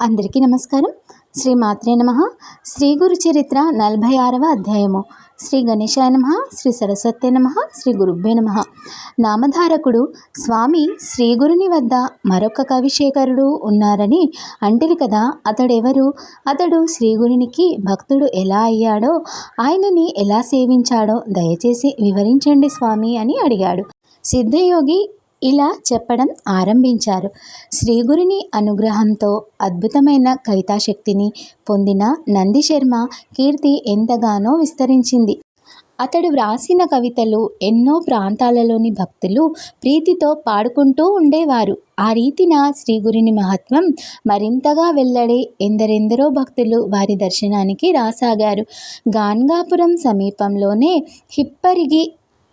అందరికీ నమస్కారం. శ్రీ మాత్రే నమ. శ్రీ గురు చరిత్ర నలభై ఆరవ అధ్యాయము. శ్రీ గణేశాయ నమ. శ్రీ సరస్వతే నమ. శ్రీ గురుభ్యే నమ. నామధారకుడు స్వామి శ్రీ గురుని వద్ద మరొక కవిశేఖరుడు ఉన్నారని అంటిరి కదా అతడెవరు? అతడు శ్రీ గురునికి భక్తుడు ఎలా అయ్యాడో ఆయనని ఎలా సేవించాడో దయచేసి వివరించండి స్వామి అని అడిగాడు. సిద్ధయోగి ఇలా చెప్పడం ఆరంభించారు. శ్రీగురుని అనుగ్రహంతో అద్భుతమైన కవితాశక్తిని పొందిన నందిశర్మ కీర్తి ఎంతగానో విస్తరించింది. అతడు వ్రాసిన కవితలు ఎన్నో ప్రాంతాలలోని భక్తులు ప్రీతితో పాడుకుంటూ ఉండేవారు. ఆ రీతిన శ్రీగురుని మహత్వం మరింతగా వెల్లడి ఎందరెందరో భక్తులు వారి దర్శనానికి రాసాగారు. గాన్గాపురం సమీపంలోనే హిప్పరిగి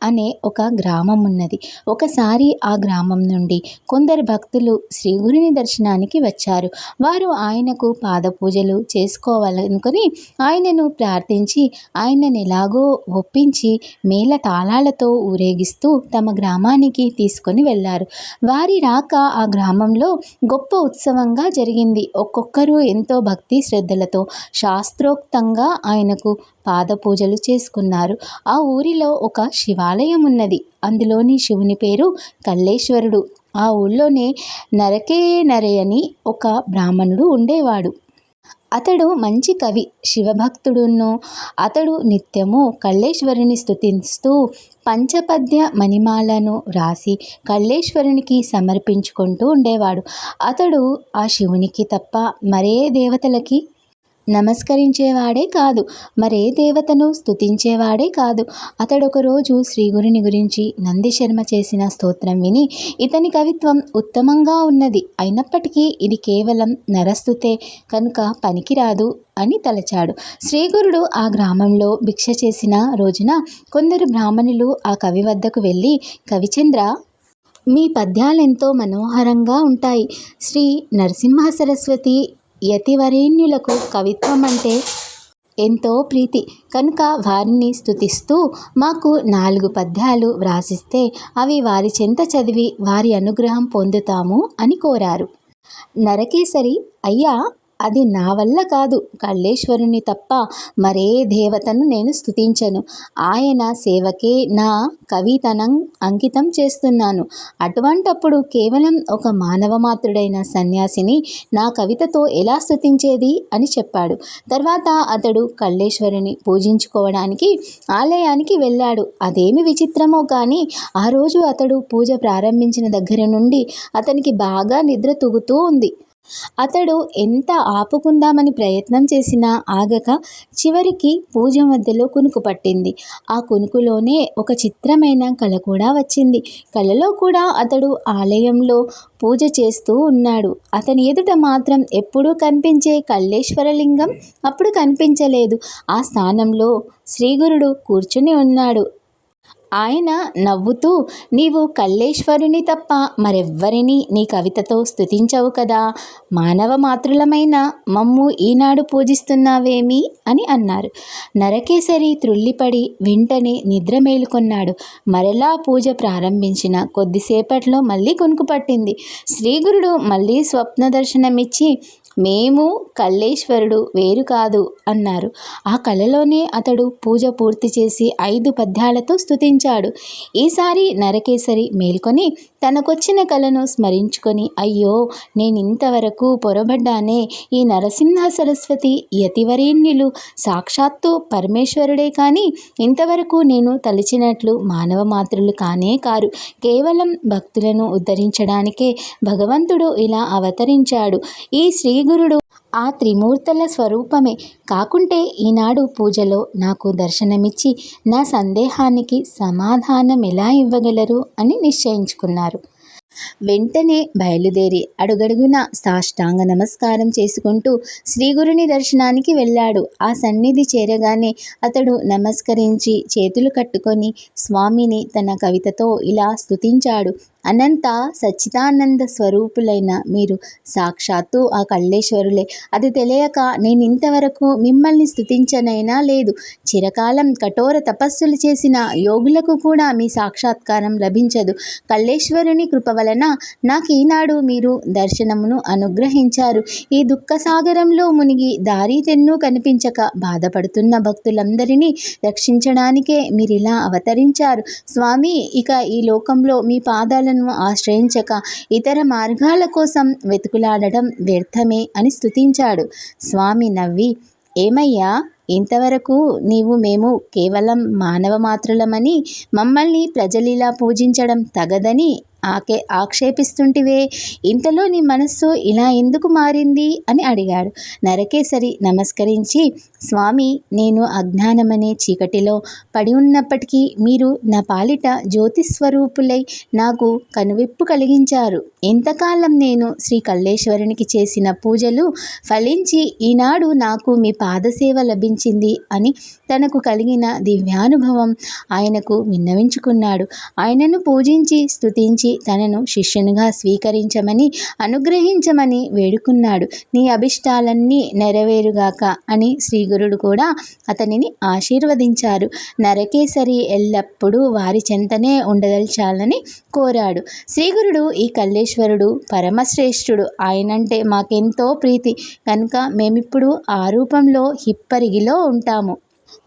అనే ఒక గ్రామం ఉన్నది. ఒకసారి ఆ గ్రామం నుండి కొందరు భక్తులు శ్రీ గురుని దర్శనానికి వచ్చారు. వారు ఆయనకు పాదపూజలు చేసుకోవాలనుకుని చేసుకోవాలనుకొని ఆయనను ప్రార్థించి ఆయనను ఎలాగో ఒప్పించి మేళ తాళాలతో ఊరేగిస్తూ తమ గ్రామానికి తీసుకొని వెళ్ళారు. వారి రాక ఆ గ్రామంలో గొప్ప ఉత్సవంగా జరిగింది. ఒక్కొక్కరు ఎంతో భక్తి శ్రద్ధలతో శాస్త్రోక్తంగా ఆయనకు పాదపూజలు చేసుకున్నారు. ఆ ఊరిలో ఒక శివాలయం ఉన్నది అందులోని శివుని పేరు కల్లేశ్వరుడు. ఆ ఊళ్ళోనే నరకే నరయని ఒక బ్రాహ్మణుడు ఉండేవాడు. అతడు మంచి కవి శివభక్తుడును అతడు నిత్యము కళ్ళేశ్వరుని స్థుతిస్తూ పంచపద్య మణిమాలను రాసి కళ్ళేశ్వరునికి సమర్పించుకుంటూ ఉండేవాడు. అతడు ఆ శివునికి తప్ప మరే దేవతలకి నమస్కరించేవాడే కాదు. మరే దేవతను స్తుతించేవాడే కాదు. అతడు ఒకరోజు శ్రీగురుని గురించి నందిశర్మ చేసిన స్తోత్రం విని ఇతని కవిత్వం ఉత్తమంగా ఉన్నది. అయినప్పటికీ ఇది కేవలం నరస్తుతే కనుక పనికిరాదు అని తలచాడు. శ్రీగురుడు ఆ గ్రామంలో భిక్ష చేసిన రోజున కొందరు బ్రాహ్మణులు ఆ కవి వద్దకు వెళ్ళి కవిచంద్ర మీ పద్యాలెంతో మనోహరంగా ఉంటాయి. శ్రీ నరసింహ సరస్వతి యతివరేణ్యులకు కవిత్వం అంటే ఎంతో ప్రీతి. కనుక వారిని స్తుతిస్తూ మాకు నాలుగు పద్యాలు వ్రాసిస్తే అవి వారి చెంత చదివి వారి అనుగ్రహం పొందుతాము అని కోరారు. నరకేసరి అయ్యా అది నా వల్ల కాదు. కళ్ళేశ్వరుని తప్ప మరే దేవతను నేను స్థుతించను ఆయన సేవకే నా కవితనం అంకితం చేస్తున్నాను. అటువంటప్పుడు కేవలం ఒక మానవ మాత్రుడైన సన్యాసిని నా కవితతో ఎలా స్థుతించేది అని చెప్పాడు. తర్వాత అతడు కళ్ళేశ్వరుని పూజించుకోవడానికి ఆలయానికి వెళ్ళాడు. అదేమి విచిత్రమో కానీ ఆ రోజు అతడు పూజ ప్రారంభించిన దగ్గర నుండి అతనికి బాగా నిద్ర తూగుతూ ఉంది. అతడు ఎంత ఆపుకుందామని ప్రయత్నం చేసినా ఆగక చివరికి పూజ మధ్యలో కునుకు పట్టింది. ఆ కునుకులోనే ఒక చిత్రమైన కళ కూడా వచ్చింది. కళలో కూడా అతడు ఆలయంలో పూజ చేస్తూ ఉన్నాడు. అతని ఎదుట మాత్రం ఎప్పుడూ కనిపించే కళ్ళేశ్వరలింగం అప్పుడు కనిపించలేదు. ఆ స్థానంలో శ్రీగురుడు కూర్చుని ఉన్నాడు. ఆయన నవ్వుతూ నీవు కల్లేశ్వరుని తప్ప మరెవ్వరిని నీ కవితతో స్థుతించవు కదా. మానవ మాతృలమైన మమ్ము ఈనాడు పూజిస్తున్నావేమి? అని అన్నారు. నరకేసరి త్రుళ్ళిపడి వెంటనే నిద్ర మేలుకొన్నాడు. మరలా పూజ ప్రారంభించిన కొద్దిసేపట్లో మళ్ళీ కొనుకు పట్టింది. శ్రీగురుడు మళ్ళీ స్వప్న దర్శనమిచ్చి మేము కల్లేశ్వరుడు వేరు కాదు అన్నారు. ఆ కళలోనే అతడు పూజ పూర్తి చేసి ఐదు పద్యాలతో స్తుతించాడు. ఈసారి నరకేసరి మేల్కొని తనకొచ్చిన కళను స్మరించుకొని అయ్యో నేను ఇంతవరకు పొరబడ్డానే ఈ నరసింహ సరస్వతి యతివరేణ్యులు సాక్షాత్తు పరమేశ్వరుడే కానీ ఇంతవరకు నేను తలిచినట్లు మానవ మాతృలు కానే కారు. కేవలం భక్తులను ఉద్ధరించడానికే భగవంతుడు ఇలా అవతరించాడు. ఈ శ్రీ శ్రీగురుడు ఆ త్రిమూర్తుల స్వరూపమే. కాకుంటే ఈనాడు పూజలో నాకు దర్శనమిచ్చి నా సందేహానికి సమాధానం ఎలా ఇవ్వగలరు అని నిశ్చయించుకున్నారు. వెంటనే బయలుదేరి అడుగడుగున సాష్టాంగ నమస్కారం చేసుకుంటూ శ్రీగురుని దర్శనానికి వెళ్ళాడు. ఆ సన్నిధి చేరగానే అతడు నమస్కరించి చేతులు కట్టుకొని స్వామిని తన కవితతో ఇలా స్తుతించాడు. అనంత సచ్చిదానంద స్వరూపులైన మీరు సాక్షాత్తు ఆ కళ్ళేశ్వరులే అది తెలియక నేను ఇంతవరకు మిమ్మల్ని స్థుతించనైనా లేదు. చిరకాలం కఠోర తపస్సులు చేసిన యోగులకు కూడా మీ సాక్షాత్కారం లభించదు. కళ్ళేశ్వరుని కృప వలన నాకు ఈనాడు మీరు దర్శనమును అనుగ్రహించారు. ఈ దుఃఖ సాగరంలో మునిగి దారి తెన్ను కనిపించక బాధపడుతున్న భక్తులందరినీ రక్షించడానికే మీరిలా అవతరించారు. స్వామి ఇక ఈ లోకంలో మీ పాదాలను ఆశ్రయించక ఇతర మార్గాల కోసం వెతుకులాడటం వ్యర్థమే అని స్తుతించాడు. స్వామి నవ్వి ఏమయ్యా ఇంతవరకు నీవు మేము కేవలం మానవ మాత్రులమని మమ్మల్ని ప్రజలిలా పూజించడం తగదని ఆకే ఆక్షేపిస్తుంటివే. ఇంతలో నీ మనస్సు ఇలా ఎందుకు మారింది? అని అడిగాడు. నరకేసరి నమస్కరించి స్వామి నేను అజ్ఞానమనే చీకటిలో పడి ఉన్నప్పటికీ మీరు నా పాలిట జ్యోతిస్వరూపులై నాకు కనువిప్పు కలిగించారు. ఇంతకాలం నేను శ్రీ కల్లేశ్వరునికి చేసిన పూజలు ఫలించి ఈనాడు నాకు మీ పాదసేవ లభించింది అని తనకు కలిగిన దివ్యానుభవం ఆయనకు విన్నవించుకున్నాడు. ఆయనను పూజించి స్తుతించి తనను శిష్యునిగా స్వీకరించమని అనుగ్రహించమని వేడుకున్నాడు. నీ అభిష్టాలన్నీ నెరవేరుగాక అని శ్రీగురుడు కూడా అతనిని ఆశీర్వదించారు. నరకేసరి ఎల్లప్పుడూ వారి చెంతనే ఉండదల్చాలని కోరాడు. శ్రీగురుడు ఈ కల్లేశ్వరుడు పరమశ్రేష్ఠుడు. ఆయనంటే మాకెంతో ప్రీతి. కనుక మేమిప్పుడు ఆ రూపంలో హిప్పరిగిలో ఉంటాము.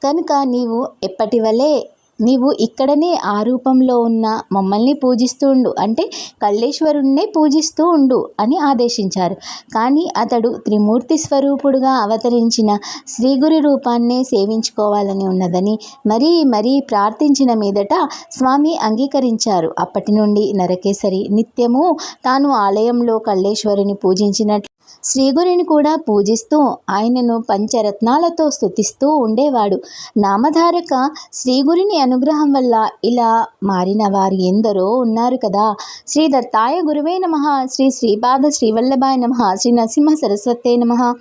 కనుక నీవు ఎప్పటివలే నీవు ఇక్కడనే ఆ రూపంలో ఉన్న మమ్మల్ని పూజిస్తూ ఉండు. అంటే కళ్ళేశ్వరుణ్ణే పూజిస్తూ ఉండు అని ఆదేశించారు. కానీ అతడు త్రిమూర్తి స్వరూపుడుగా అవతరించిన శ్రీగురి రూపాన్నే సేవించుకోవాలని ఉన్నదని మరీ మరీ ప్రార్థించిన మీదట స్వామి అంగీకరించారు. అప్పటి నుండి నరకేసరి నిత్యము తాను ఆలయంలో కల్లేశ్వరుని పూజించినట్లు శ్రీగురిని కూడా పూజిస్తూ ఆయనను పంచరత్నాలతో స్తుతిస్తూ ఉండేవాడు. నామధారక శ్రీగురిని అనుగ్రహం వల్ల ఇలా మారిన వారు ఎందరో ఉన్నారు కదా. శ్రీ దత్తాయ గురువే నమ. శ్రీ శ్రీపాద శ్రీవల్లభాయ నమ. శ్రీ నరసింహ సరస్వతే నమ.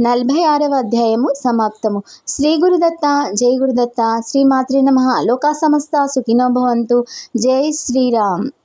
నలభై ఆరవ అధ్యాయము సమాప్తము. శ్రీ గురుదత్త జై గురుదత్త శ్రీమాత్రి నమ. లోకా సమస్త సుఖినో భవంతు. జై శ్రీరామ్.